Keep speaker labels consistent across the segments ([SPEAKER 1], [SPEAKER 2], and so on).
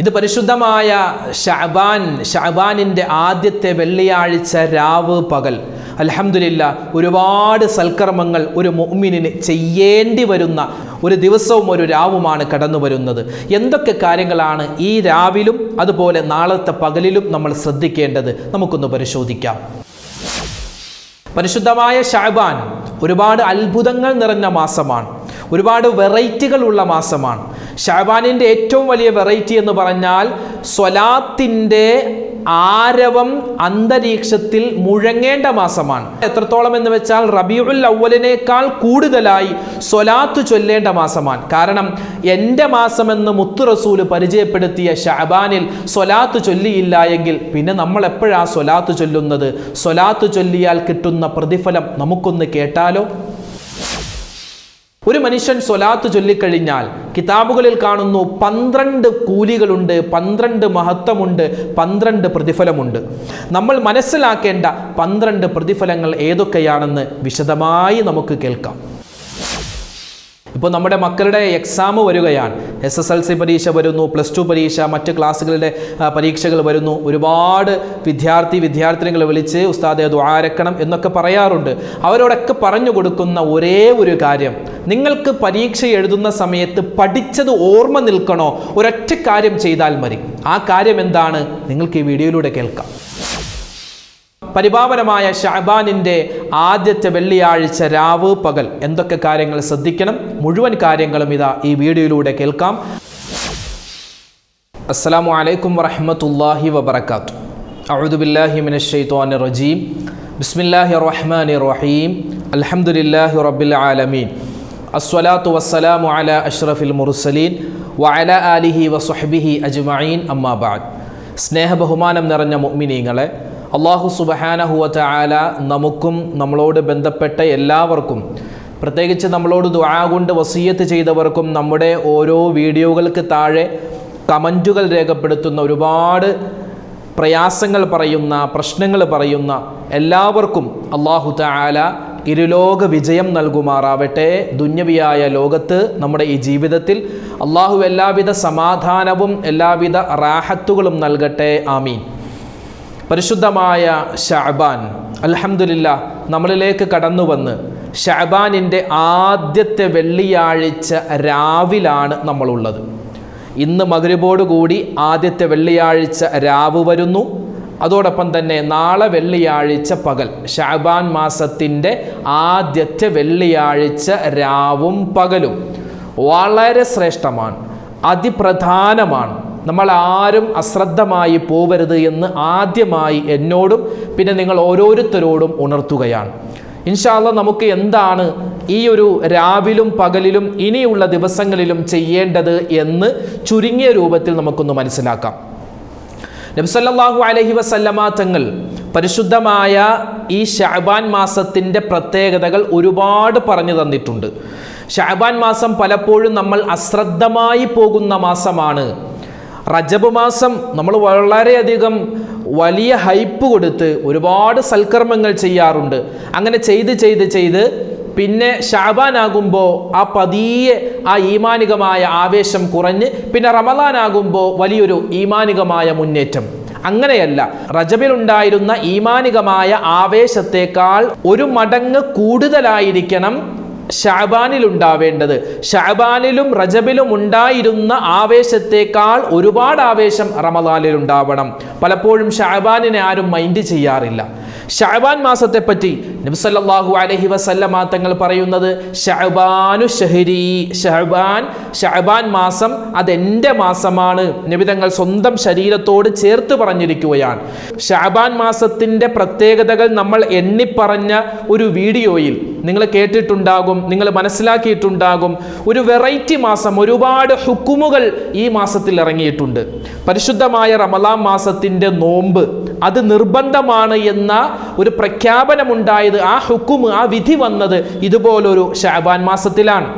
[SPEAKER 1] ഇത് പരിശുദ്ധമായ ഷഅബാൻ ഷഅബാനിന്റെ ആദ്യത്തെ വെള്ളിയാഴ്ച രാവ് പകൽ. അലഹമില്ല ഒരുപാട് സൽക്കർമ്മങ്ങൾ ഒരു മുഅ്മിനിന് ചെയ്യേണ്ടി വരുന്ന ഒരു ദിവസവും ഒരു രാവുമാണ് കടന്നു വരുന്നത്. എന്തൊക്കെ കാര്യങ്ങളാണ് ഈ രാവിലും അതുപോലെ നാളത്തെ പകലിലും നമ്മൾ ശ്രദ്ധിക്കേണ്ടത്? നമുക്കൊന്ന് പരിശോധിക്കാം. പരിശുദ്ധമായ ഷാബാൻ ഒരുപാട് അത്ഭുതങ്ങൾ നിറഞ്ഞ മാസമാണ്. ഒരുപാട് വെറൈറ്റികളുള്ള മാസമാണ്. ഷാബാനിന്റെ ഏറ്റവും വലിയ വെറൈറ്റി എന്ന് പറഞ്ഞാൽ സ്വലാത്തിന്റെ ആരവം അന്തരീക്ഷത്തിൽ മുഴങ്ങേണ്ട മാസമാണ്. എത്രത്തോളം എന്ന് വെച്ചാൽ റബിയുൽ അവലിനേക്കാൾ കൂടുതലായി സ്വലാത്ത് ചൊല്ലേണ്ട മാസമാണ്. കാരണം എന്റെ മാസമെന്ന് മുത്തു റസൂൽ പരിചയപ്പെടുത്തിയ ഷാബാനിൽ സ്വലാത്ത് ചൊല്ലിയില്ല എങ്കിൽ പിന്നെ നമ്മൾ എപ്പോഴാണ് സ്വലാത്ത് ചൊല്ലുന്നത്? സ്വലാത്ത് ചൊല്ലിയാൽ കിട്ടുന്ന പ്രതിഫലം നമുക്കൊന്ന് കേട്ടാലോ? ഒരു മനുഷ്യൻ സ്വലാത്ത് ചൊല്ലിക്കഴിഞ്ഞാൽ കിതാബുകളിൽ കാണുന്നു പന്ത്രണ്ട് കൂലികളുണ്ട് പന്ത്രണ്ട് മഹത്വമുണ്ട് പന്ത്രണ്ട് പ്രതിഫലമുണ്ട്. നമ്മൾ മനസ്സിലാക്കേണ്ട പന്ത്രണ്ട് പ്രതിഫലങ്ങൾ ഏതൊക്കെയാണെന്ന് വിശദമായി നമുക്ക് കേൾക്കാം. ഇപ്പോൾ നമ്മുടെ മക്കളുടെ എക്സാം വരികയാണ്. എസ് എസ് എൽ സി പരീക്ഷ വരുന്നു പ്ലസ് ടു പരീക്ഷ മറ്റ് ക്ലാസ്സുകളുടെ പരീക്ഷകൾ വരുന്നു. ഒരുപാട് വിദ്യാർത്ഥി വിദ്യാർത്ഥിനികളെ വിളിച്ച് ഉസ്താദെ ദ്വാരക്കണം എന്നൊക്കെ പറയാറുണ്ട്. അവരോടൊക്കെ പറഞ്ഞു കൊടുക്കുന്ന ഒരേ ഒരു കാര്യം. നിങ്ങൾക്ക് പരീക്ഷ എഴുതുന്ന സമയത്ത് പഠിച്ചത് ഓർമ്മ നിൽക്കണോ? ഒരൊറ്റ കാര്യം ചെയ്താൽ മതി. ആ കാര്യം എന്താണ്? നിങ്ങൾക്ക് ഈ വീഡിയോയിലൂടെ കേൾക്കാം. പരിപാവനമായ ഷാബാനിന്റെ ആദ്യത്തെ വെള്ളിയാഴ്ച രാവ് പകൽ. എന്തൊക്കെ കാര്യങ്ങൾ ശ്രദ്ധിക്കണം? മുഴുവൻ കാര്യങ്ങളും ഇതാ ഈ വീഡിയോയിലൂടെ കേൾക്കാം. അസ്സാം വലൈക്കും വറഹ്മത്തുള്ളാഹി വബർക്കാത്തു അഊദു ബില്ലാഹി മിനശ് റജീം. ബിസ്മില്ലാഹിർ റഹ്മാനിർ റഹീം. അലഹമുല്ലാഹി റബ്ബിൽ ആലമീൻ. അസ്വലാത്തു വസ്സലാമു അല അഷ്റഫിൽ മുർസലീൻ. വഅല ആലിഹി വസ്ഹബിഹി അജ്മഈൻ. അമ്മാബാദ് സ്നേഹബഹുമാനം സ്നേഹ ബഹുമാനം നിറഞ്ഞ മുഅ്മിനീങ്ങളെ അള്ളാഹു സുബഹാനഹുവറ്റ ആല നമുക്കും നമ്മളോട് ബന്ധപ്പെട്ട എല്ലാവർക്കും പ്രത്യേകിച്ച് നമ്മളോട് ദ്വാ കൊണ്ട് വസീയത്ത് ചെയ്തവർക്കും നമ്മുടെ ഓരോ വീഡിയോകൾക്ക് താഴെ കമന്റുകൾ രേഖപ്പെടുത്തുന്ന ഒരുപാട് പ്രയാസങ്ങൾ പറയുന്ന പ്രശ്നങ്ങൾ പറയുന്ന എല്ലാവർക്കും അള്ളാഹു താല ഇരുലോക വിജയം നൽകുമാറാവട്ടെ. ദുന്യവിയായ ലോകത്ത് നമ്മുടെ ഈ ജീവിതത്തിൽ അള്ളാഹു എല്ലാവിധ സമാധാനവും എല്ലാവിധ റാഹത്തുകളും നൽകട്ടെ. ആമീൻ. പരിശുദ്ധമായ ഷാബാൻ അലഹമുല്ല നമ്മളിലേക്ക് കടന്നു വന്ന് ഷാബാനിന്റെ ആദ്യത്തെ വെള്ളിയാഴ്ച രാവിലാണ് നമ്മളുള്ളത്. ഇന്ന് മകരുബോടുകൂടി ആദ്യത്തെ വെള്ളിയാഴ്ച രാവ് വരുന്നു. അതോടൊപ്പം തന്നെ നാളെ വെള്ളിയാഴ്ച പകൽ ഷാബാൻ മാസത്തിന്റെ ആദ്യത്തെ വെള്ളിയാഴ്ച രാവും പകലും വളരെ ശ്രേഷ്ഠമാണ് അതിപ്രധാനമാണ്. നമ്മൾ ആരും അശ്രദ്ധമായി പോവരുത് എന്ന് ആദ്യമായി എന്നോടും പിന്നെ നിങ്ങൾ ഓരോരുത്തരോടും ഉണർത്തുകയാണ്. ഇൻഷാല്ല നമുക്ക് എന്താണ് ഈ ഒരു രാവിലും പകലിലും ഇനിയുള്ള ദിവസങ്ങളിലും ചെയ്യേണ്ടത് എന്ന് ചുരുങ്ങിയ രൂപത്തിൽ നമുക്കൊന്ന് മനസ്സിലാക്കാം. നബ്സല്ലാഹു അലഹി വസല്ലമ തങ്ങൾ പരിശുദ്ധമായ ഈ ഷാബാൻ മാസത്തിന്റെ പ്രത്യേകതകൾ ഒരുപാട് പറഞ്ഞു തന്നിട്ടുണ്ട്. ഷാബാൻ മാസം പലപ്പോഴും നമ്മൾ അശ്രദ്ധമായി പോകുന്ന മാസമാണ്. റജബ് മാസം നമ്മൾ വളരെയധികം വലിയ ഹൈപ്പ് കൊടുത്ത് ഒരുപാട് സൽക്കർമ്മങ്ങൾ ചെയ്യാറുണ്ട്. അങ്ങനെ ചെയ്ത് ചെയ്ത് ചെയ്ത് പിന്നെ ഷാബാനാകുമ്പോൾ ആ പതിയെ ആ ഈമാനികമായ ആവേശം കുറഞ്ഞ് പിന്നെ റമദാനാകുമ്പോൾ വലിയൊരു ഈമാനികമായ മുന്നേറ്റം. അങ്ങനെയല്ല റജബിലുണ്ടായിരുന്ന ഈമാനികമായ ആവേശത്തേക്കാൾ ഒരു മടങ്ങ് കൂടുതലായിരിക്കണം ഷാബാനിൽ ഉണ്ടാവേണ്ടത് ഷാബാനിലും റജബിലും ഉണ്ടായിരുന്ന ആവേശത്തേക്കാൾ ഒരുപാട് ആവേശം റമദാനിൽ ഉണ്ടാവണം പലപ്പോഴും ഷാബാനിനെ ആരും മൈൻഡ് ചെയ്യാറില്ല. ഷാബാൻ മാസത്തെപ്പറ്റി നബ്സല്ലാഹു അലഹി വസല്ലമ തങ്ങൾ പറയുന്നത് ഷഹബാനു ഷഹരി ഷഹബാൻ ഷഹബാൻ മാസം അതെന്റെ മാസമാണ്. നബി തങ്ങൾ സ്വന്തം ശരീരത്തോട് ചേർത്ത് പറഞ്ഞിരിക്കുകയാണ്. ഷാബാൻ മാസത്തിന്റെ പ്രത്യേകതകൾ നമ്മൾ എണ്ണിപ്പറഞ്ഞ ഒരു വീഡിയോയിൽ നിങ്ങൾ കേട്ടിട്ടുണ്ടാകും നിങ്ങൾ മനസ്സിലാക്കിയിട്ടുണ്ടാകും. ഒരു വെറൈറ്റി മാസം ഒരുപാട് ഹുക്കുമുകൾ ഈ മാസത്തിൽ ഇറങ്ങിയിട്ടുണ്ട്. പരിശുദ്ധമായ റമലാം മാസത്തിന്റെ നോമ്പ് അത് നിർബന്ധമാണ് എന്ന ഒരു പ്രഖ്യാപനമുണ്ടായത് ആ ഹുക്കും ആ വിധി വന്നത് ഇതുപോലൊരു ഷാബാൻ മാസത്തിലാണ്.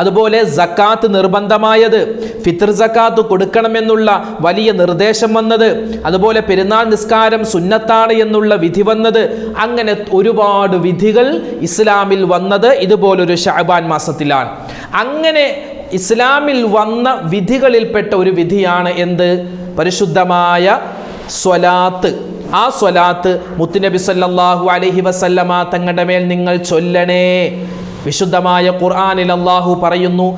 [SPEAKER 1] അതുപോലെ സക്കാത്ത് നിർബന്ധമായത് ഫിത്ർ സക്കാത്ത് കൊടുക്കണമെന്നുള്ള വലിയ നിർദ്ദേശം വന്നത് അതുപോലെ പെരുന്നാൾ നിസ്കാരം സുന്നത്താണ് എന്നുള്ള വിധി വന്നത് അങ്ങനെ ഒരുപാട് വിധികൾ ഇസ്ലാമിൽ വന്നത് ഇതുപോലൊരു ഷാബാൻ മാസത്തിലാണ്. അങ്ങനെ ഇസ്ലാമിൽ വന്ന വിധികളിൽപ്പെട്ട ഒരു വിധിയാണ് എന്ത്? പരിശുദ്ധമായ സ്വലാത്ത്. ആ സ്വലാത്ത് മുത്തുനബി സല്ലാഹു അലഹി വസല്ലമ തങ്ങളുടെ മേൽ നിങ്ങൾ ചൊല്ലണേ. വിശുദ്ധമായ ഖുർആനിൽ അള്ളാഹു പറയുന്നു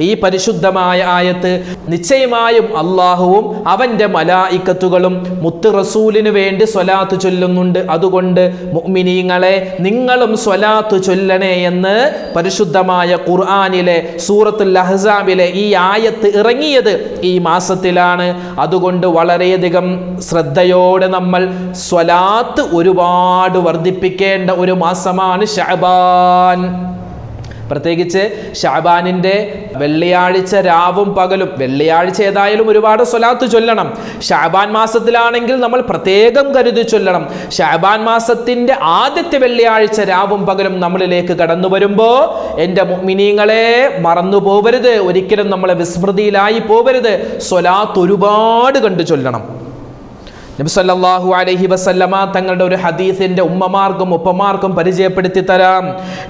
[SPEAKER 1] ഈ പരിശുദ്ധമായ ആയത്ത് നിശ്ചയമായും അള്ളാഹുവും അവന്റെ മലായിക്കത്തുകളും മുത്ത് റസൂലിന് വേണ്ടി സ്വലാത്ത് ചൊല്ലുന്നുണ്ട്. അതുകൊണ്ട് മുഅ്മിനീങ്ങളെ നിങ്ങളും സ്വലാത്ത് ചൊല്ലണേ എന്ന് പരിശുദ്ധമായ ഖുർആനിലെ സൂറത്തുൽ അഹ്സാബിലെ ഈ ആയത്ത് ഇറങ്ങിയത് ഈ മാസത്തിലാണ്? അതുകൊണ്ട് വളരെയധികം ശ്രദ്ധയോടെ നമ്മൾ സ്വലാത്ത് ഒരുപാട് വർദ്ധിപ്പിക്കേണ്ട ഒരു മാസമാണ് ഷഅബാൻ പ്രത്യേകിച്ച് ഷാബാനിന്റെ വെള്ളിയാഴ്ച രാവും പകലും വെള്ളിയാഴ്ച ഏതായാലും ഒരുപാട് സ്വലാത്ത് ചൊല്ലണം. ഷാബാൻ മാസത്തിലാണെങ്കിൽ നമ്മൾ പ്രത്യേകം കരുതി ചൊല്ലണം. ഷാബാൻ മാസത്തിന്റെ ആദ്യത്തെ വെള്ളിയാഴ്ച രാവും പകലും നമ്മളിലേക്ക് കടന്നു വരുമ്പോൾ എന്റെ മിനിങ്ങളെ മറന്നു പോവരുത്. ഒരിക്കലും നമ്മളെ വിസ്മൃതിയിലായി പോവരുത്. സ്വലാത്ത് ഒരുപാട് കണ്ടു ചൊല്ലണം. നബി അലഹി വസല്ലമ തങ്ങളുടെ ഒരു ഹദീസിന്റെ ഉമ്മമാർക്കും ഉപ്പമാർക്കും പരിചയപ്പെടുത്തി തരാം.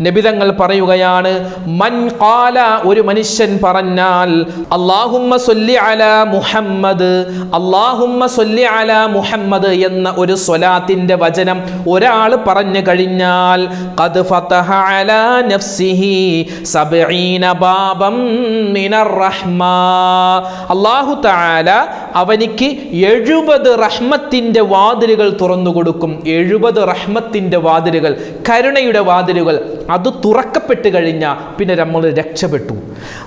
[SPEAKER 1] നബി തങ്ങൾ പറയുകയാണ് മൻ കാല ഒരു മനുഷ്യൻ പറഞ്ഞാൽ അള്ളാഹുമ്മ സൊല്ലി അല മുഹമ്മദ് അള്ളാഹുമ്മ സൊല്ലി അല മുഹമ്മദ് എന്ന ഒരു സ്വലാത്തിന്റെ വചനം ഒരാൾ പറഞ്ഞു കഴിഞ്ഞാൽ ഖദ് ഫതഹ അലാ നഫ്സിഹി സബ്ഈന ബാബം മിനർ റഹ്മാ. അല്ലാഹു തആല അവനിക്ക് എഴുപത് റഹ്മത്തിന്റെ വാതിലുകൾ തുറന്നു കൊടുക്കും. എഴുപത് റഹ്മത്തിന്റെ വാതിലുകൾ കരുണയുടെ വാതിലുകൾ. അത് തുറക്കപ്പെട്ട് കഴിഞ്ഞാൽ പിന്നെ നമ്മൾ രക്ഷപ്പെട്ടു.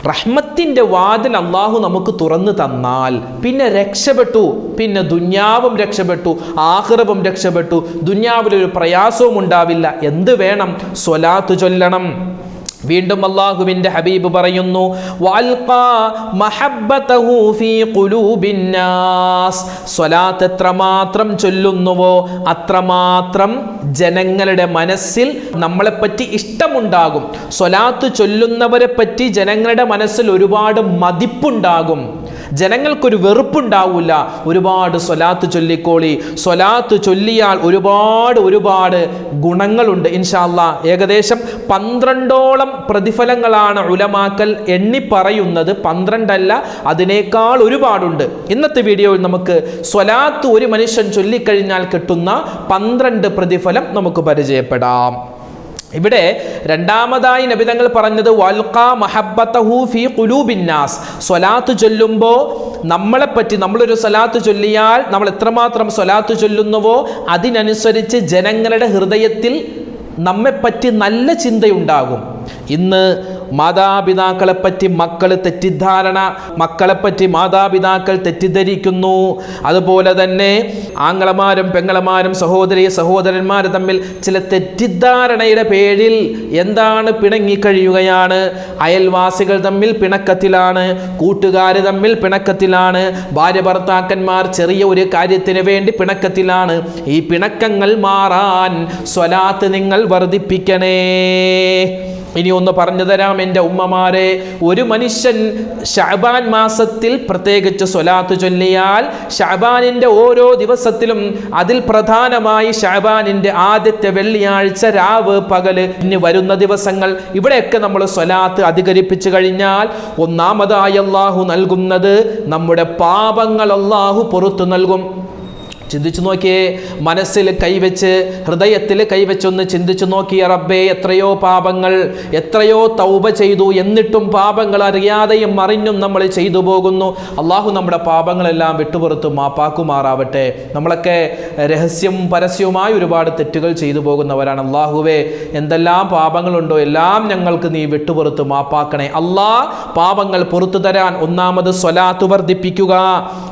[SPEAKER 1] റഹ്മത്തിന്റെ വാതിൽ അള്ളാഹു നമുക്ക് തുറന്നു തന്നാൽ പിന്നെ രക്ഷപ്പെട്ടു. പിന്നെ ദുന്യാവും രക്ഷപ്പെട്ടു ആഹ്റവും രക്ഷപ്പെട്ടു. ദുന്യാവിലൊരു പ്രയാസവും ഉണ്ടാവില്ല. എന്ത് വേണം? സ്വലാത്ത് ചൊല്ലണം. വീണ്ടും അള്ളാഹുവിന്റെ ഹബീബ് പറയുന്നു. സ്വലാത്ത് എത്രമാത്രം ചൊല്ലുന്നുവോ അത്രമാത്രം ജനങ്ങളുടെ മനസ്സിൽ നമ്മളെപ്പറ്റി ഇഷ്ടമുണ്ടാകും സ്വലാത്ത് ചൊല്ലുന്നവരെ പറ്റി ജനങ്ങളുടെ മനസ്സിൽ ഒരുപാട് മതിപ്പുണ്ടാകും ജനങ്ങൾക്കൊരു വെറുപ്പുണ്ടാവില്ല ഒരുപാട് സ്വലാത്ത് ചൊല്ലിക്കോളി. സ്വലാത്ത് ചൊല്ലിയാൽ ഒരുപാട് ഒരുപാട് ഗുണങ്ങളുണ്ട് ഇൻഷാല്ല ഏകദേശം പന്ത്രണ്ടോളം പ്രതിഫലങ്ങളാണ് ഉലമാക്കൽ എണ്ണി പറയുന്നത്. പന്ത്രണ്ടല്ല അതിനേക്കാൾ ഒരുപാടുണ്ട്. ഇന്നത്തെ വീഡിയോയിൽ നമുക്ക് സ്വലാത്ത് ഒരു മനുഷ്യൻ ചൊല്ലിക്കഴിഞ്ഞാൽ കിട്ടുന്ന പന്ത്രണ്ട് പ്രതിഫലം നമുക്ക് പരിചയപ്പെടാം. ഇവിടെ രണ്ടാമതായി നബിതങ്ങൾ പറഞ്ഞത് വൽഖ മഹബത്തഹു ഫി ഖുലൂബിന്നാസ് സ്വലാത്ത് ചൊല്ലുമ്പോൾ നമ്മളെപ്പറ്റി നമ്മളൊരു സ്വലാത്ത് ചൊല്ലിയാൽ നമ്മൾ എത്രമാത്രം സ്വലാത്ത് ചൊല്ലുന്നുവോ അതിനനുസരിച്ച് ജനങ്ങളുടെ ഹൃദയത്തിൽ നമ്മെപ്പറ്റി നല്ല ചിന്തയുണ്ടാകും. ഇന്ന് മാതാപിതാക്കളെപ്പറ്റി മക്കൾ തെറ്റിദ്ധാരണ മക്കളെപ്പറ്റി മാതാപിതാക്കൾ തെറ്റിദ്ധരിക്കുന്നു. അതുപോലെ തന്നെ ആങ്ങളമാരും പെങ്ങളമാരും സഹോദരി സഹോദരന്മാർ തമ്മിൽ ചില തെറ്റിദ്ധാരണയുടെ പേരിൽ എന്താണ് പിണങ്ങിക്കഴിയുകയാണ്? അയൽവാസികൾ തമ്മിൽ പിണക്കത്തിലാണ് കൂട്ടുകാർ തമ്മിൽ പിണക്കത്തിലാണ് ഭാര്യ ഭർത്താക്കന്മാർ ചെറിയ ഒരു കാര്യത്തിന് വേണ്ടി പിണക്കത്തിലാണ്. ഈ പിണക്കങ്ങൾ മാറാൻ സ്വലാത്ത് നിങ്ങൾ വർദ്ധിപ്പിക്കണേ. ഇനി ഒന്ന് പറഞ്ഞു തരാം എന്റെ ഉമ്മമാരെ. ഒരു മനുഷ്യൻ ഷാബാൻ മാസത്തിൽ പ്രത്യേകിച്ച് സ്വലാത്ത് ചൊല്ലിയാൽ ഷാബാനിന്റെ ഓരോ ദിവസത്തിലും അതിൽ പ്രധാനമായി ഷാബാനിന്റെ ആദ്യത്തെ വെള്ളിയാഴ്ച രാവ് പകൽ ഇനി വരുന്ന ദിവസങ്ങൾ. ഇവിടെയൊക്കെ നമ്മൾ സ്വലാത്ത് അധികരിപ്പിച്ചു കഴിഞ്ഞാൽ ഒന്നാമതായി അള്ളാഹു നൽകുന്നത് നമ്മുടെ പാപങ്ങൾ അള്ളാഹു പുറത്തു നൽകും. ചിന്തിച്ചു നോക്കിയേ മനസ്സിൽ കൈവച്ച് ഹൃദയത്തിൽ കൈവച്ചൊന്ന് ചിന്തിച്ചു നോക്കിയ റബ്ബേ എത്രയോ പാപങ്ങൾ എത്രയോ തൗബ ചെയ്തു. എന്നിട്ടും പാപങ്ങൾ അറിയാതെയും അറിഞ്ഞും നമ്മൾ ചെയ്തു പോകുന്നു. അള്ളാഹു നമ്മുടെ പാപങ്ങളെല്ലാം വിട്ടുപുറത്ത് മാപ്പാക്കുമാറാവട്ടെ. നമ്മളൊക്കെ രഹസ്യം പരസ്യവുമായി ഒരുപാട് തെറ്റുകൾ ചെയ്തു പോകുന്നവരാണ് അള്ളാഹുവേ. എന്തെല്ലാം പാപങ്ങളുണ്ടോ എല്ലാം ഞങ്ങൾക്ക് നീ വിട്ടുപുറത്ത് മാപ്പാക്കണേ. അള്ളാ പാപങ്ങൾ പുറത്തു തരാൻ ഒന്നാമത് സ്വലാത്ത് വർദ്ധിപ്പിക്കുക.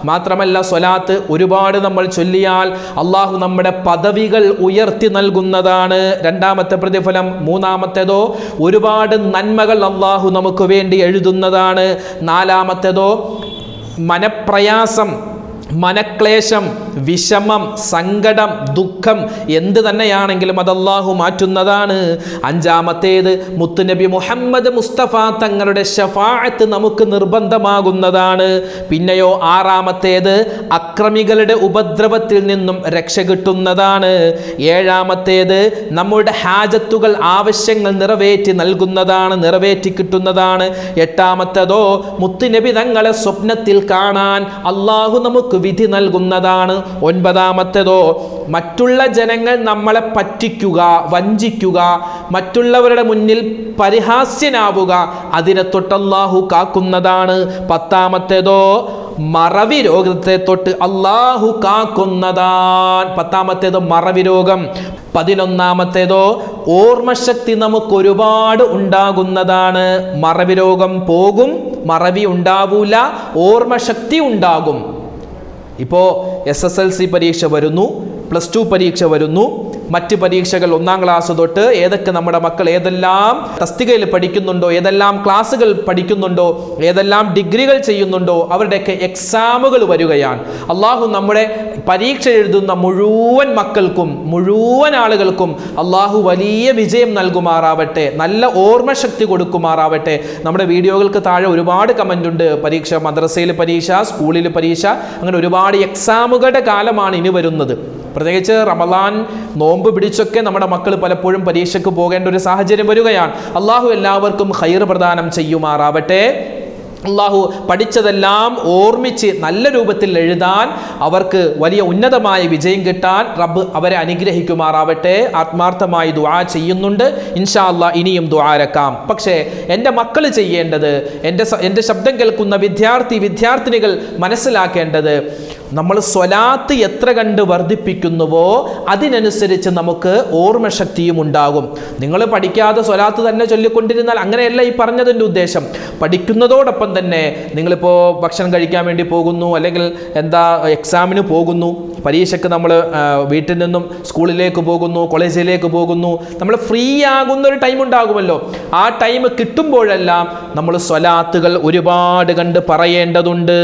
[SPEAKER 1] മാത്രമല്ല സ്വലാത്ത് ഒരുപാട് നമ്മൾ ചൊല്ലിയാൽ അള്ളാഹു നമ്മുടെ പദവികൾ ഉയർത്തി നൽകുന്നതാണ്. രണ്ടാമത്തെ പ്രതിഫലം മൂന്നാമത്തേതോ ഒരുപാട് നന്മകൾ അള്ളാഹു നമുക്ക് വേണ്ടി എഴുതുന്നതാണ്. നാലാമത്തേതോ മനപ്രയാസം മനക്ലേശം വിഷമം സങ്കടം ദുഃഖം എന്ത് തന്നെയാണെങ്കിലും അത് അല്ലാഹു മാറ്റുന്നതാണ്. അഞ്ചാമത്തേത് മുത്തുനബി മുഹമ്മദ് മുസ്തഫ തങ്ങളുടെ ഷഫാഅത്ത് നമുക്ക് നിർബന്ധമാകുന്നതാണ്. പിന്നെയോ ആറാമത്തേത് അക്രമികളുടെ ഉപദ്രവത്തിൽ നിന്നും രക്ഷ കിട്ടുന്നതാണ്. ഏഴാമത്തേത് നമ്മുടെ ഹാജത്തുകൾ ആവശ്യങ്ങൾ നിറവേറ്റി നൽകുന്നതാണ് നിറവേറ്റി കിട്ടുന്നതാണ്. എട്ടാമത്തേതോ മുത്തുനബി തങ്ങളെ സ്വപ്നത്തിൽ കാണാൻ അള്ളാഹു നമുക്ക് വിധി നൽകുന്നതാണ്. ഒൻപതാമത്തേതോ മറ്റുള്ള ജനങ്ങൾ നമ്മളെ പറ്റിക്കുക വഞ്ചിക്കുക മറ്റുള്ളവരുടെ മുന്നിൽ പരിഹാസ്യനാവുക അതിനെ തൊട്ടല്ലാഹു കാക്കുന്നതാണ്. പത്താമത്തേതോ മറവി രോഗത്തെ തൊട്ട് അള്ളാഹു കാക്കുന്നതാൻ പത്താമത്തേതോ മറവി രോഗം പതിനൊന്നാമത്തേതോ ഓർമ്മശക്തി നമുക്ക് ഒരുപാട് ഉണ്ടാകുന്നതാണ്. മറവി രോഗം പോകും മറവി ഉണ്ടാവൂല ഓർമ്മശക്തി ഉണ്ടാകും. ഇപ്പോൾ എസ് എസ് എൽ സി പരീക്ഷ വരുന്നു പ്ലസ് ടു പരീക്ഷ വരുന്നു മറ്റ് പരീക്ഷകൾ ഒന്നാം ക്ലാസ് തൊട്ട് ഏതൊക്കെ നമ്മുടെ മക്കൾ ഏതെല്ലാം തസ്തികയിൽ പഠിക്കുന്നുണ്ടോ ഏതെല്ലാം ക്ലാസ്സുകൾ പഠിക്കുന്നുണ്ടോ ഏതെല്ലാം ഡിഗ്രികൾ ചെയ്യുന്നുണ്ടോ അവരുടെയൊക്കെ എക്സാമുകൾ വരികയാണ്. അള്ളാഹു നമ്മുടെ പരീക്ഷ എഴുതുന്ന മുഴുവൻ മക്കൾക്കും മുഴുവൻ ആളുകൾക്കും അള്ളാഹു വലിയ വിജയം നൽകുമാറാവട്ടെ നല്ല ഓർമ്മശക്തി കൊടുക്കുമാറാവട്ടെ. നമ്മുടെ വീഡിയോകൾക്ക് താഴെ ഒരുപാട് കമന്റ് ഉണ്ട്. പരീക്ഷ മദ്രസയിൽ പരീക്ഷ സ്കൂളിൽ പരീക്ഷ അങ്ങനെ ഒരുപാട് എക്സാമുകളുടെ കാലമാണ് ഇനി വരുന്നത്. പ്രത്യേകിച്ച് റമലാൻ നോമ്പ് പിടിച്ചൊക്കെ നമ്മുടെ മക്കൾ പലപ്പോഴും പരീക്ഷയ്ക്ക് പോകേണ്ട ഒരു സാഹചര്യം വരികയാണ്. അള്ളാഹു എല്ലാവർക്കും ഹൈർ പ്രദാനം ചെയ്യുമാറാവട്ടെ. അള്ളാഹു പഠിച്ചതെല്ലാം ഓർമ്മിച്ച് നല്ല രൂപത്തിൽ എഴുതാൻ അവർക്ക് വലിയ ഉന്നതമായ വിജയം കിട്ടാൻ റബ്ബ് അവരെ അനുഗ്രഹിക്കുമാറാവട്ടെ. ആത്മാർത്ഥമായി ദുആ ചെയ്യുന്നുണ്ട്. ഇൻഷാ അല്ലാ ഇനിയും ദുആരക്കാം പക്ഷേ എന്റെ മക്കൾ ചെയ്യേണ്ടത് എന്റെ എന്റെ ശബ്ദം കേൾക്കുന്ന വിദ്യാർത്ഥി വിദ്യാർത്ഥിനികൾ മനസ്സിലാക്കേണ്ടത് നമ്മൾ സ്വലാത്ത് എത്ര കണ്ട് വർദ്ധിപ്പിക്കുന്നുവോ അതിനനുസരിച്ച് നമുക്ക് ഓർമ്മശക്തിയും ഉണ്ടാകും. നിങ്ങൾ പഠിക്കാതെ സ്വലാത്ത് തന്നെ ചൊല്ലിക്കൊണ്ടിരുന്നാൽ അങ്ങനെയല്ല ഈ പറഞ്ഞതിന്റെ ഉദ്ദേശം. പഠിക്കുന്നതോടൊപ്പം തന്നെ നിങ്ങളിപ്പോൾ ഭക്ഷണം കഴിക്കാൻ വേണ്ടി പോകുന്നു അല്ലെങ്കിൽ എന്താ എക്സാമിന് പോകുന്നു പരീക്ഷയ്ക്ക് നമ്മൾ വീട്ടിൽ നിന്നും സ്കൂളിലേക്ക് പോകുന്നു കോളേജിലേക്ക് പോകുന്നു നമ്മൾ ഫ്രീ ആകുന്ന ഒരു ടൈം ഉണ്ടാകുമല്ലോ. ആ ടൈം കിട്ടുമ്പോഴെല്ലാം നമ്മൾ സ്വലാത്തുകൾ ഒരുപാട് കണ്ട് പറയേണ്ടതുണ്ട്.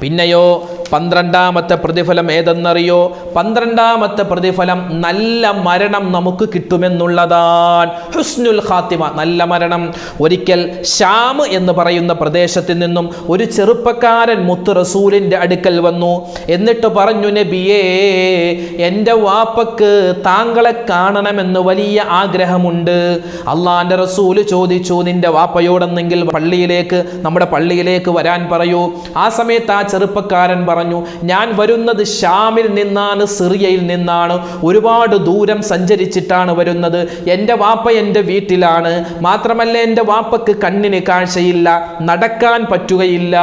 [SPEAKER 1] പിന്നെയോ പന്ത്രണ്ടാമത്തെ പ്രതിഫലം ഏതെന്നറിയോ? പന്ത്രണ്ടാമത്തെ പ്രതിഫലം നല്ല മരണം നമുക്ക് കിട്ടുമെന്നുള്ളതാണ് ഹുസ്നുൽ ഖാത്തിമ. നല്ല മരണം. ഒരിക്കൽ ഷാം എന്ന് പറയുന്ന പ്രദേശത്തിൽ നിന്നും ഒരു ചെറുപ്പക്കാരൻ മുത്ത് റസൂലിന്റെ അടുക്കൽ വന്നു. എന്നിട്ട് പറഞ്ഞു നബിയേ എന്റെ വാപ്പക്ക് താങ്കളെ കാണണമെന്ന് വലിയ ആഗ്രഹമുണ്ട്. അള്ളാന്റെ റസൂൽ ചോദിച്ചു നിന്റെ വാപ്പയോടെന്നെങ്കിൽ പള്ളിയിലേക്ക് നമ്മുടെ പള്ളിയിലേക്ക് വരാൻ പറയൂ. ആ സമയത്ത് ആ ചെറുപ്പക്കാരൻ പറഞ്ഞു ഞാൻ വരുന്നത് ഷാമിൽ നിന്നാണ് സിറിയയിൽ നിന്നാണ്. ഒരുപാട് ദൂരം സഞ്ചരിച്ചിട്ടാണ് വരുന്നത്. എന്റെ വാപ്പ എന്റെ വീട്ടിലാണ്. മാത്രമല്ല എന്റെ വാപ്പക്ക് കണ്ണിന് കാഴ്ചയില്ല. നടക്കാൻ പറ്റുകയില്ല.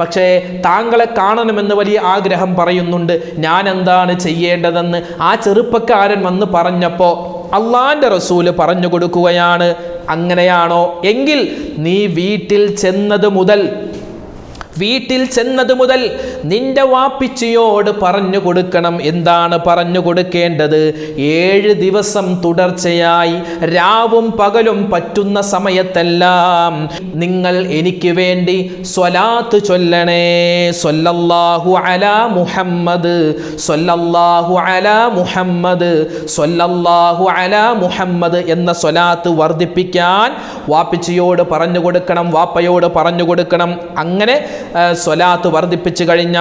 [SPEAKER 1] പക്ഷേ താങ്കളെ കാണണമെന്ന് വലിയ ആഗ്രഹം പറയുന്നുണ്ട്. ഞാൻ എന്താണ് ചെയ്യേണ്ടതെന്ന്? ആ ചെറുപ്പക്കാരൻ വന്ന് പറഞ്ഞപ്പോൾ അള്ളാന്റെ റസൂൽ പറഞ്ഞു കൊടുക്കുകയാണ്. അങ്ങനെയാണോ? എങ്കിൽ നീ വീട്ടിൽ ചെന്നത് മുതൽ വീട്ടിൽ ചെന്നത് മുതൽ നിന്റെ വാപ്പിച്ചിയോട് പറഞ്ഞു കൊടുക്കണം. എന്താണ് പറഞ്ഞു കൊടുക്കേണ്ടത്? ഏഴ് ദിവസം തുടർച്ചയായി രാവും പകലും പറ്റുന്ന സമയത്തെല്ലാം നിങ്ങൾ എനിക്ക് വേണ്ടി സ്വലാത്ത് ചൊല്ലണേ. സ്വല്ലല്ലാഹു അല മുഹമ്മദ്. സ്വല്ലല്ലാഹു അല മുഹമ്മദ്. സ്വല്ലല്ലാഹു അല മുഹമ്മദ് എന്ന സ്വലാത്ത് വർദ്ധിപ്പിക്കാൻ വാപ്പിച്ചിയോട് പറഞ്ഞു കൊടുക്കണം വാപ്പയോട് പറഞ്ഞു കൊടുക്കണം. അങ്ങനെ സ്വലാത്ത് വർദ്ധിപ്പിച്ചു കഴിഞ്ഞാൽ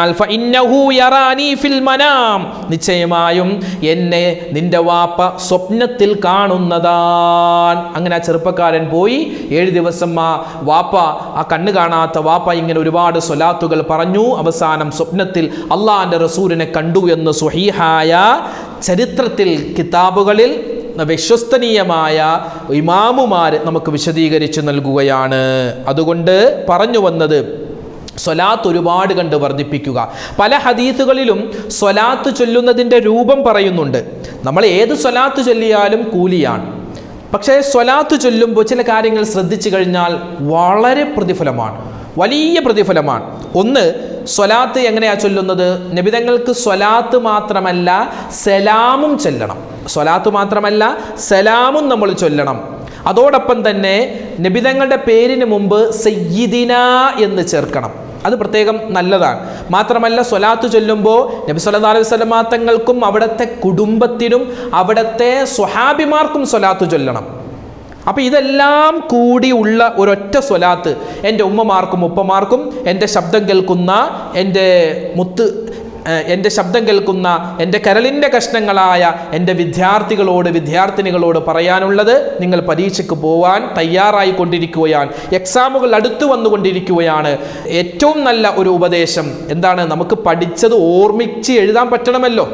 [SPEAKER 1] മനാം. നിശ്ചയമായും എന്നെ നിന്റെ വാപ്പ സ്വപ്നത്തിൽ കാണുന്നതാൻ. അങ്ങനെ ആ ചെറുപ്പക്കാരൻ പോയി. ഏഴ് ദിവസം ആ വാപ്പ ആ കണ്ണ് കാണാത്ത വാപ്പ ഇങ്ങനെ ഒരുപാട് സ്വലാത്തുകൾ പറഞ്ഞു. അവസാനം സ്വപ്നത്തിൽ അള്ളാഹിന്റെ റസൂലിനെ കണ്ടു എന്ന് സുഹീഹായ ചരിത്രത്തിൽ കിതാബുകളിൽ വിശ്വസ്തനീയമായ ഇമാമുമാർ നമുക്ക് വിശദീകരിച്ചു നൽകുകയാണ്. അതുകൊണ്ട് പറഞ്ഞു വന്നത് സ്വലാത്ത് ഒരുപാട് കണ്ട് വർദ്ധിപ്പിക്കുക. പല ഹദീസുകളിലും സ്വലാത്ത് ചൊല്ലുന്നതിന്റെ രൂപം പറയുന്നുണ്ട്. നമ്മൾ ഏത് സ്വലാത്ത് ചൊല്ലിയാലും കൂലിയാണ്. പക്ഷേ സ്വലാത്ത് ചൊല്ലുമ്പോൾ ചില കാര്യങ്ങൾ ശ്രദ്ധിച്ചു കഴിഞ്ഞാൽ വളരെ പ്രതിഫലമാണ്. വലിയ പ്രതിഫലമാണ്. ഒന്ന് സ്വലാത്ത് എങ്ങനെയാണ് ചൊല്ലുന്നത്? നബിതങ്ങൾക്ക് സ്വലാത്ത് മാത്രമല്ല സലാമും ചൊല്ലണം. സ്വലാത്ത് മാത്രമല്ല സലാമും നമ്മൾ ചൊല്ലണം. അതോടൊപ്പം തന്നെ നബിതങ്ങളുടെ പേരിന് മുമ്പ് സയ്യിദിന എന്ന് ചേർക്കണം. അത് പ്രത്യേകം നല്ലതാണ്. മാത്രമല്ല സ്വലാത്ത് ചൊല്ലുമ്പോൾ നബി സല്ലാ അലൈഹി വസല്ലമ തങ്ങൾക്കും അവിടുത്തെ കുടുംബത്തിനും അവിടുത്തെ സ്വഹാബിമാർക്കും സ്വലാത്ത് ചൊല്ലണം. അപ്പോൾ ഇതെല്ലാം കൂടി ഉള്ള ഒരൊറ്റ സ്വലാത്ത് എന്റെ ഉമ്മമാർക്കും ഉപ്പമാർക്കും എന്റെ ശബ്ദം കേൾക്കുന്ന എന്റെ മുത്ത് എന്റെ ശബ്ദം കേൾക്കുന്ന എന്റെ കരളിന്റെ കഷ്ണങ്ങളായ എന്റെ വിദ്യാർത്ഥികളോട് വിദ്യാർത്ഥിനികളോട് പറയാനുള്ളത് നിങ്ങൾ പരീക്ഷയ്ക്ക് പോവാൻ തയ്യാറായി കൊണ്ടിരിക്കുകയാണ് എക്സാമുകൾ അടുത്തു വന്നുകൊണ്ടിരിക്കുകയാണ്. ഏറ്റവും നല്ല ഒരു ഉപദേശം എന്താണ്? നമുക്ക് പഠിച്ചത് ഓർമ്മിച്ച് എഴുതാൻ പറ്റണമല്ലോ.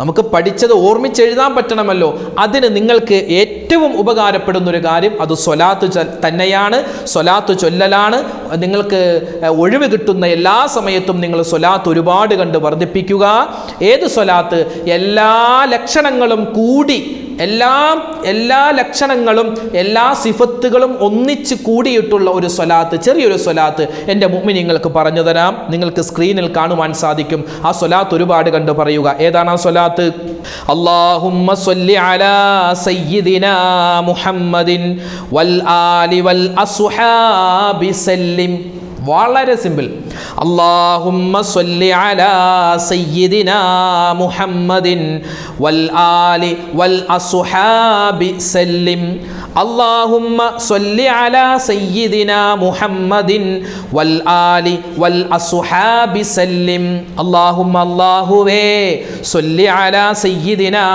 [SPEAKER 1] നമുക്ക് പഠിച്ചത് ഓർമ്മിച്ചെഴുതാൻ പറ്റണമല്ലോ. അതിന് നിങ്ങൾക്ക് ഏറ്റവും ഉപകാരപ്പെടുന്ന ഒരു കാര്യം അത് സ്വലാത്ത് തന്നെയാണ്. സ്വലാത്ത് ചൊല്ലലാണ്. നിങ്ങൾക്ക് ഒഴിവ് കിട്ടുന്ന എല്ലാ സമയത്തും നിങ്ങൾ സ്വലാത്ത് ഒരുപാട് കണ്ട് വർദ്ധിപ്പിക്കുക. ഏത് സ്വലാത്ത്? എല്ലാ ലക്ഷണങ്ങളും കൂടി എല്ലാം എല്ലാ ലക്ഷണങ്ങളും എല്ലാ സിഫത്തുകളും ഒന്നിച്ച് കൂടിയിട്ടുള്ള ഒരു സ്വലാത്ത് ചെറിയൊരു സ്വലാത്ത് എന്റെ മുമ്മിനിങ്ങൾക്ക് പറഞ്ഞു തരാം. നിങ്ങൾക്ക് സ്ക്രീനിൽ കാണുവാൻ സാധിക്കും. ആ സ്വലാത്ത് ഒരുപാട് കണ്ട് പറയുക. ഏതാണ് ആ സ്വലാത്ത്? അള്ളാഹുമ്മ സല്ലി അലാ മുഹമ്മദിൻ വൽ ആലി വൽ സല്ലിം. വളരെ സിമ്പിൾ. അള്ളാഹുമ്മ സ്വല്ലി അലാ സയ്യിദിനാ മുഹമ്മദിൻ വൽ ആലി വൽ അസ്ഹാബി സല്ലിം. അള്ളാഹുമ്മ സ്വല്ലി അലാ സയ്യിദിനാ മുഹമ്മദിൻ വൽ ആലി വൽ സല്ലിം. അലാ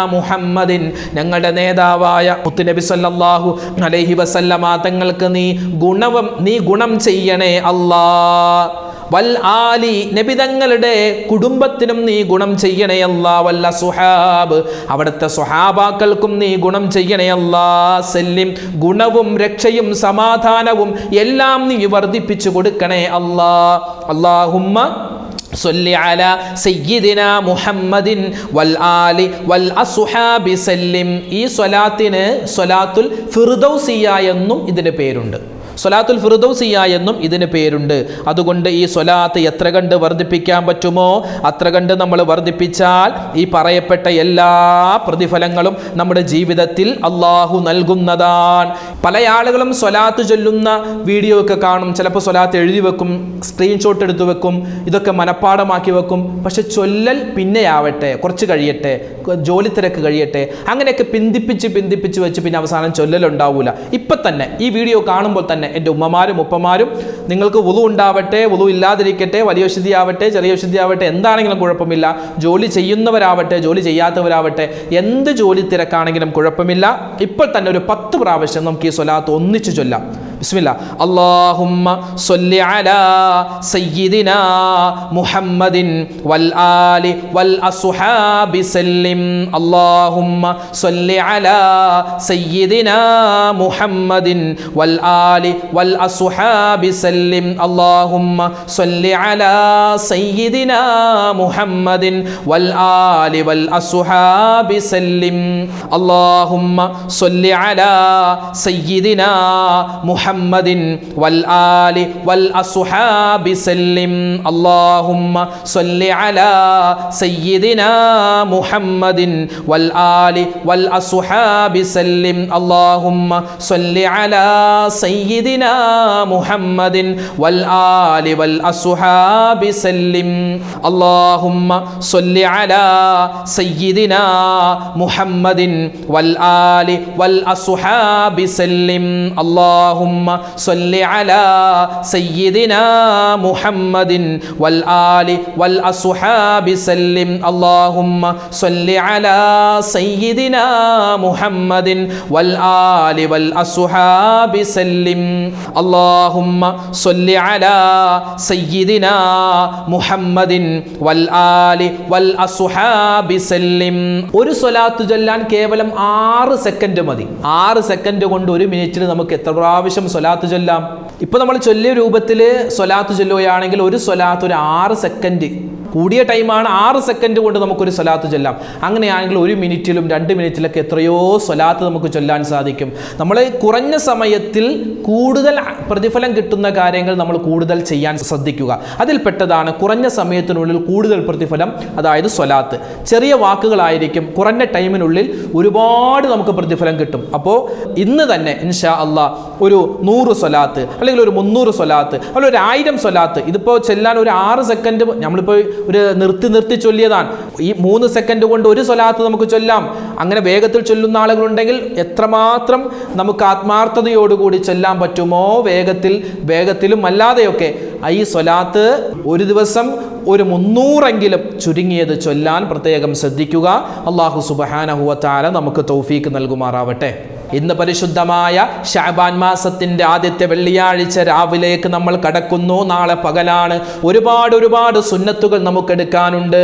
[SPEAKER 1] മുഹമ്മദിൻ. ഞങ്ങളുടെ നേതാവായ മുത്തുനബി സല്ലല്ലാഹു അലൈഹി വസല്ലമ തങ്ങൾക്ക് നീ ഗുണവും നീ ഗുണം ചെയ്യണേ അല്ലാ. വൽ ആലി നബിതങ്ങളുടെ കുടുംബത്തിനും നീ ഗുണം ചെയ്യണേ അല്ലാ വല്ല സുഹാബ് അവിടുത്തെ സുഹാബാക്കൾക്കും നീ ഗുണം ചെയ്യണേ അല്ലാ സെല്ലിം ഗുണവും രക്ഷയും സമാധാനവും എല്ലാം നീ വർദ്ധിപ്പിച്ചു കൊടുക്കണേ അല്ലാ അല്ലാഹുമ്മ صل على سيدنا محمد والآل والأصحاب سلم ഈ സ്വലാത്തിന് സ്വലാത്തുൽ ഫിർദൗസിയ എന്നും ഇതിന് പേരുണ്ട് സ്വലാത്തുൽ ഫിർദൗസിയ എന്നും ഇതിന് പേരുണ്ട്. അതുകൊണ്ട് ഈ സൊലാത്ത് എത്ര കണ്ട് വർദ്ധിപ്പിക്കാൻ പറ്റുമോ? അത്ര കണ്ട് നമ്മൾ വർദ്ധിപ്പിച്ചാൽ ഈ പറയപ്പെട്ട എല്ലാ പ്രതിഫലങ്ങളും നമ്മുടെ ജീവിതത്തിൽ അള്ളാഹു നൽകുന്നതാണ്. പല ആളുകളും സ്വലാത്ത് ചൊല്ലുന്ന വീഡിയോ ഒക്കെ കാണും. ചിലപ്പോൾ സ്വലാത്ത് എഴുതി വെക്കും സ്ക്രീൻഷോട്ട് എടുത്തു വെക്കും ഇതൊക്കെ മനഃപ്പാടമാക്കി വെക്കും. പക്ഷെ ചൊല്ലൽ പിന്നെയാവട്ടെ കുറച്ച് കഴിയട്ടെ ജോലി തിരക്ക് കഴിയട്ടെ അങ്ങനെയൊക്കെ പിന്തിപ്പിച്ച് പിന്തിപ്പിച്ച് വെച്ച് പിന്നെ അവസാനം ചൊല്ലലുണ്ടാവൂല. ഇപ്പം തന്നെ ഈ വീഡിയോ കാണുമ്പോൾ തന്നെ എന്റെ ഉമ്മമാരും ഉപ്പമാരും നിങ്ങൾക്ക് ഉളു ഉണ്ടാവട്ടെ ഉളു ഇല്ലാതിരിക്കട്ടെ വലിയ ഔഷധിയാവട്ടെ ചെറിയ ഔഷധിയാവട്ടെ എന്താണെങ്കിലും കുഴപ്പമില്ല. ജോലി ചെയ്യുന്നവരാവട്ടെ ജോലി ചെയ്യാത്തവരാവട്ടെ എന്ത് ജോലി തിരക്കാണെങ്കിലും കുഴപ്പമില്ല. ഇപ്പോൾ തന്നെ ഒരു പത്ത് പ്രാവശ്യം നമുക്ക് ഈ സ്വലാത്ത് ഒന്നിച്ചു ചൊല്ലാം. ബിസ്മില്ല അല്ലാഹുമ്മ സ്വല്ലി അലാ സയ്യിദിനാ മുഹമ്മദിൻ വൽ ആലി വൽ അസ്ഹാബി സല്ലിം അല്ലാഹുമ്മ സ്വല്ലി അലാ സയ്യിദിനാ മുഹമ്മദിൻ വൽ ആലി വൽ അസ്ഹാബി സല്ലിം അല്ലാഹുമ്മ സ്വല്ലി അലാ സയ്യിദിനാ മുഹമ്മദിൻ വൽ ആലി വൽ അസ്ഹാബി സല്ലിം മുഹമ്മദിൻ വൽ ആലി വൽ അസ്ഹാബി സല്ലിം. അല്ലാഹുമ്മ സല്ലി അലാ സയ്യിദിനാ മുഹമ്മദിൻ വൽ ആലി വൽ അസ്ഹാബി സല്ലിം. അല്ലാഹുമ്മ സല്ലി അലാ സയ്യിദിനാ മുഹമ്മദിൻ വൽ ആലി വൽ അസ്ഹാബി സല്ലിം. അല്ലാഹുമ്മ സല്ലി അലാ സയ്യിദിനാ മുഹമ്മദിൻ വൽ ആലി വൽ അസ്ഹാബി സല്ലിം. അല്ലാഹുമ്മ സ്വല്ലി അലാ സയ്യിദിനാ മുഹമ്മദിൻ വൽ ആലി വൽ അസ്ഹാബി സല്ലിം. അല്ലാഹുമ്മ على അലാ സയ്യിദിനാ മുഹമ്മദിൻ വൽ ആലി വൽ അസ്ഹാബി സല്ലിം. അല്ലാഹുമ്മ محمد വൽ അസ്ഹാബി സല്ലിം. ഒരു സ്വലാത്ത് ചൊല്ലാൻ കേവലം ആറ് സെക്കൻഡ് മതി. ആറ് സെക്കൻഡ് കൊണ്ട് ഒരു മിനിറ്റിൽ നമുക്ക് എത്ര പ്രാവശ്യം സ്വലാത്ത് ചൊല്ലാം. ഇപ്പോൾ നമ്മൾ ചൊല്ലിയ രൂപത്തിൽ സ്വലാത്ത് ചൊല്ലുകയാണെങ്കിൽ ഒരു സ്വലാത്ത് ഒരു ആറ് സെക്കൻഡ് കൂടിയ ടൈമാണ് ആറ് സെക്കൻഡ് കൊണ്ട് നമുക്കൊരു സ്വലാത്ത് ചൊല്ലാം. അങ്ങനെയാണെങ്കിൽ ഒരു മിനിറ്റിലും രണ്ട് മിനിറ്റിലൊക്കെ എത്രയോ സ്വലാത്ത് നമുക്ക് ചൊല്ലാൻ സാധിക്കും. നമ്മൾ കുറഞ്ഞ സമയത്തിൽ കൂടുതൽ പ്രതിഫലം കിട്ടുന്ന കാര്യങ്ങൾ നമ്മൾ കൂടുതൽ ചെയ്യാൻ ശ്രദ്ധിക്കുക. അതിൽപ്പെട്ടതാണ് കുറഞ്ഞ സമയത്തിനുള്ളിൽ കൂടുതൽ പ്രതിഫലം അതായത് സ്വലാത്ത്. ചെറിയ വാക്കുകളായിരിക്കും കുറഞ്ഞ ടൈമിനുള്ളിൽ ഒരുപാട് നമുക്ക് പ്രതിഫലം കിട്ടും. അപ്പോൾ ഇന്ന് തന്നെ ഇൻഷാ അള്ളാ ഒരു നൂറ് സ്വലാത്ത് അല്ലെങ്കിൽ ഒരു മുന്നൂറ് സ്വലാത്ത് അല്ലെങ്കിൽ ഒരു ആയിരം സ്വലാത്ത് ഇതിപ്പോൾ ചെല്ലാൻ ഒരു ആറ് സെക്കൻഡ് നമ്മളിപ്പോൾ ഒരു നിർത്തി നിർത്തി ചൊല്ലിയതാണ്. ഈ മൂന്ന് സെക്കൻഡ് കൊണ്ട് ഒരു സ്വലാത്ത് നമുക്ക് ചൊല്ലാം. അങ്ങനെ വേഗത്തിൽ ചൊല്ലുന്ന ആളുകളുണ്ടെങ്കിൽ എത്രമാത്രം നമുക്ക് ആത്മാർത്ഥതയോടുകൂടി ചൊല്ലാൻ പറ്റുമോ? വേഗത്തിൽ വേഗത്തിലും അല്ലാതെയൊക്കെ. ഈ സ്വലാത്ത് ഒരു ദിവസം ഒരു മുന്നൂറെങ്കിലും ചുരുങ്ങിയത് ചൊല്ലാൻ പ്രത്യേകം ശ്രദ്ധിക്കുക. അള്ളാഹു സുബഹാനഹുവത്താല നമുക്ക് തൗഫീക്ക് നൽകുമാറാവട്ടെ. ഇന്ന് പരിശുദ്ധമായ ഷാബാൻ മാസത്തിന്റെ ആദ്യത്തെ വെള്ളിയാഴ്ച രാവിലേക്ക് നമ്മൾ കടക്കുന്നു. നാളെ പകലാണ്. ഒരുപാട് ഒരുപാട് സുന്നത്തുകൾ നമുക്ക് എടുക്കാനുണ്ട്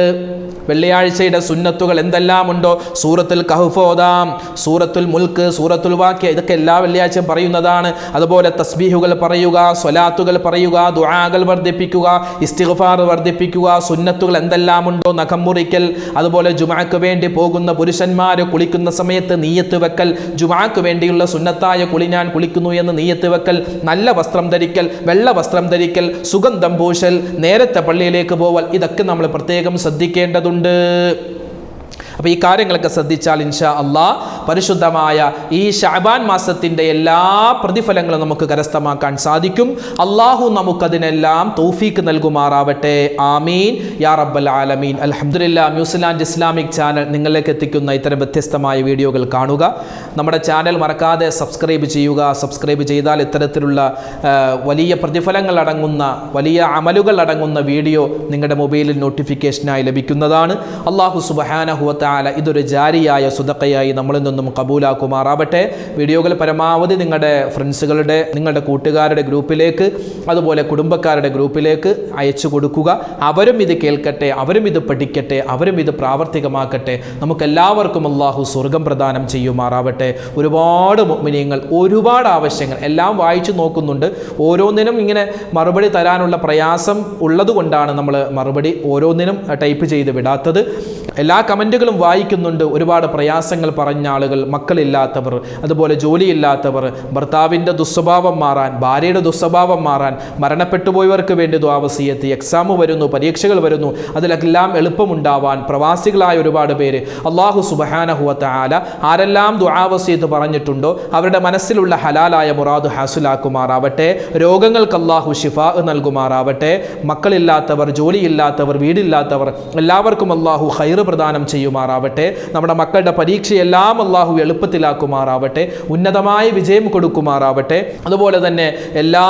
[SPEAKER 1] വെള്ളിയാഴ്ചയുടെ സുന്നത്തുകൾ എന്തെല്ലാം ഉണ്ടോ സൂറത്തുൽ കഹുഫോദാം സൂറത്തുൽ മുൽക്ക് സൂറത്തുൽ വാക്യ ഇതൊക്കെ എല്ലാ വെള്ളിയാഴ്ചയും പറയുന്നതാണ്. അതുപോലെ തസ്ബീഹുകൾ പറയുക സ്വലാത്തുകൾ പറയുക ദുആകൾ വർദ്ധിപ്പിക്കുക ഇസ്തിഗ്ഫാർ വർദ്ധിപ്പിക്കുക സുന്നത്തുകൾ എന്തെല്ലാം ഉണ്ടോ നഖം മുറിക്കൽ അതുപോലെ ജുമാക്ക് വേണ്ടി പോകുന്ന പുരുഷന്മാർ കുളിക്കുന്ന സമയത്ത് നീയത്ത് വെക്കൽ ജുമാക്ക് വേണ്ടിയുള്ള സുന്നത്തായ കുളി ഞാൻ കുളിക്കുന്നു എന്ന് നീയത്ത് വെക്കൽ നല്ല വസ്ത്രം ധരിക്കൽ വെള്ള വസ്ത്രം ധരിക്കൽ സുഗന്ധം പൂശൽ നേരത്തെ പള്ളിയിലേക്ക് പോവൽ ഇതൊക്കെ നമ്മൾ പ്രത്യേകം ശ്രദ്ധിക്കേണ്ടതുണ്ട്. അപ്പോൾ ഈ കാര്യങ്ങളൊക്കെ ശ്രദ്ധിച്ചാൽ ഇൻഷാ അള്ളാ പരിശുദ്ധമായ ഈ ഷാബാൻ മാസത്തിന്റെ എല്ലാ പ്രതിഫലങ്ങളും നമുക്ക് കരസ്ഥമാക്കാൻ സാധിക്കും. അള്ളാഹു നമുക്കതിനെല്ലാം തൗഫീക്ക് നൽകുമാറാവട്ടെ. ആമീൻ. യാ റബ്ബൽ ആലമീൻ. അലഹമുല്ല ന്യൂസിലാൻഡ് ഇസ്ലാമിക് ചാനൽ നിങ്ങളിലേക്ക് എത്തിക്കുന്ന ഇത്തരം വ്യത്യസ്തമായ വീഡിയോകൾ കാണുക. നമ്മുടെ ചാനൽ മറക്കാതെ സബ്സ്ക്രൈബ് ചെയ്യുക. സബ്സ്ക്രൈബ് ചെയ്താൽ ഇത്തരത്തിലുള്ള വലിയ പ്രതിഫലങ്ങൾ അടങ്ങുന്ന വലിയ അമലുകൾ അടങ്ങുന്ന വീഡിയോ നിങ്ങളുടെ മൊബൈലിൽ നോട്ടിഫിക്കേഷനായി ലഭിക്കുന്നതാണ്. അള്ളാഹു സുബഹാനഹുവത്ത താല ഇതൊരു ജാരിയായ സുതക്കയായി നമ്മളിൽ നിന്നും കബൂലാക്കുമാറാവട്ടെ. വീഡിയോകൾ പരമാവധി നിങ്ങളുടെ ഫ്രണ്ട്സുകളുടെ നിങ്ങളുടെ കൂട്ടുകാരുടെ ഗ്രൂപ്പിലേക്ക് അതുപോലെ കുടുംബക്കാരുടെ ഗ്രൂപ്പിലേക്ക് അയച്ചു കൊടുക്കുക. അവരും ഇത് കേൾക്കട്ടെ അവരും ഇത് പഠിക്കട്ടെ അവരും ഇത് പ്രാവർത്തികമാക്കട്ടെ. നമുക്കെല്ലാവർക്കും അള്ളാഹു സ്വർഗം പ്രദാനം ചെയ്യുമാറാവട്ടെ. ഒരുപാട് മിനിയങ്ങൾ ഒരുപാട് ആവശ്യങ്ങൾ എല്ലാം വായിച്ചു നോക്കുന്നുണ്ട്. ഓരോന്നിനും ഇങ്ങനെ മറുപടി തരാനുള്ള പ്രയാസം ഉള്ളതുകൊണ്ടാണ് നമ്മൾ മറുപടി ഓരോന്നിനും ടൈപ്പ് ചെയ്ത് വിടാത്തത്. എല്ലാ കമന്റുകളും വായിക്കുന്നുണ്ട്. ഒരുപാട് പ്രയാസങ്ങൾ പറഞ്ഞ ആളുകൾ മക്കളില്ലാത്തവർ അതുപോലെ ജോലിയില്ലാത്തവർ ഭർത്താവിന്റെ ദുസ്വഭാവം മാറാൻ ഭാര്യയുടെ ദുസ്വഭാവം മാറാൻ മരണപ്പെട്ടു പോയവർക്ക് വേണ്ടി ദ്വാവസീയത്ത് എക്സാം വരുന്നു പരീക്ഷകൾ വരുന്നു അതിലെല്ലാം എളുപ്പമുണ്ടാവാൻ പ്രവാസികളായ ഒരുപാട് പേര് അള്ളാഹു സുബഹാനഹുവത്ത ആല ആരെല്ലാം ദ്വാവസീയത്ത് പറഞ്ഞിട്ടുണ്ടോ അവരുടെ മനസ്സിലുള്ള ഹലാലായ മുറാദ് ഹാസുലാക്കുമാറാവട്ടെ രോഗങ്ങൾക്ക് അള്ളാഹു ഷിഫ നൽകുമാറാവട്ടെ മക്കളില്ലാത്തവർ ജോലിയില്ലാത്തവർ വീടില്ലാത്തവർ എല്ലാവർക്കും അള്ളാഹു ഹൈർ പ്രദാനം ചെയ്യുമാറാവട്ടെ. നമ്മുടെ മക്കളുടെ പരീക്ഷയെല്ലാം അള്ളാഹു എളുപ്പത്തിലാക്കുമാറാവട്ടെ. ഉന്നതമായ വിജയം കൊടുക്കുമാറാവട്ടെ. അതുപോലെ തന്നെ എല്ലാ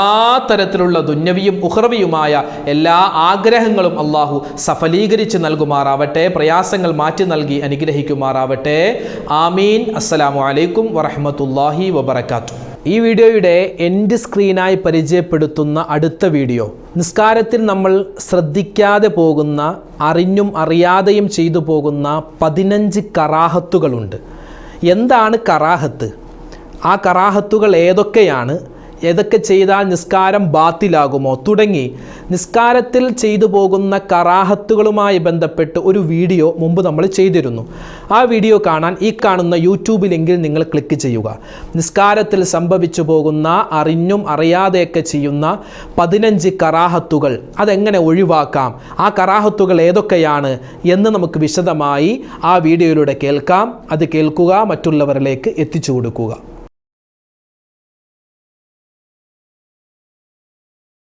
[SPEAKER 1] തരത്തിലുള്ള ദുന്യവിയും ഉഹ്റവിയുമായ എല്ലാ ആഗ്രഹങ്ങളും അള്ളാഹു സഫലീകരിച്ച് നൽകുമാറാവട്ടെ. പ്രയാസങ്ങൾ മാറ്റി നൽകി അനുഗ്രഹിക്കുമാറാവട്ടെ. ആമീൻ. അസ്സലാമു അലൈക്കും വറഹമത്തല്ലാഹി വബർക്കാത്തു ഈ വീഡിയോയുടെ എൻഡ് സ്ക്രീനായി പരിചയപ്പെടുത്തുന്ന അടുത്ത വീഡിയോ. നിസ്കാരത്തിൽ നമ്മൾ ശ്രദ്ധിക്കാതെ പോകുന്ന അറിഞ്ഞും അറിയാതെയും ചെയ്തു പോകുന്ന പതിനഞ്ച് കറാഹത്തുകളുണ്ട്. എന്താണ് കറാഹത്ത്? ആ കറാഹത്തുകൾ ഏതൊക്കെയാണ്? ഏതൊക്കെ ചെയ്താൽ നിസ്കാരം ബാത്തിലാകുമോ? തുടങ്ങി. നിസ്കാരത്തിൽ ചെയ്തു പോകുന്ന കറാഹത്തുകളുമായി ബന്ധപ്പെട്ട് ഒരു വീഡിയോ മുമ്പ് നമ്മൾ ചെയ്തിരുന്നു. ആ വീഡിയോ കാണാൻ ഈ കാണുന്ന യൂട്യൂബ് ലിങ്കിൽ നിങ്ങൾ ക്ലിക്ക് ചെയ്യുക. നിസ്കാരത്തിൽ സംഭവിച്ചു പോകുന്ന അറിഞ്ഞും അറിയാതെയൊക്കെ ചെയ്യുന്ന പതിനഞ്ച് കറാഹത്തുകൾ അതെങ്ങനെ ഒഴിവാക്കാം? ആ കറാഹത്തുകൾ ഏതൊക്കെയാണ് എന്ന് നമുക്ക് വിശദമായി ആ വീഡിയോയിലൂടെ കേൾക്കാം. അത് കേൾക്കുക മറ്റുള്ളവരിലേക്ക് എത്തിച്ചു കൊടുക്കുക.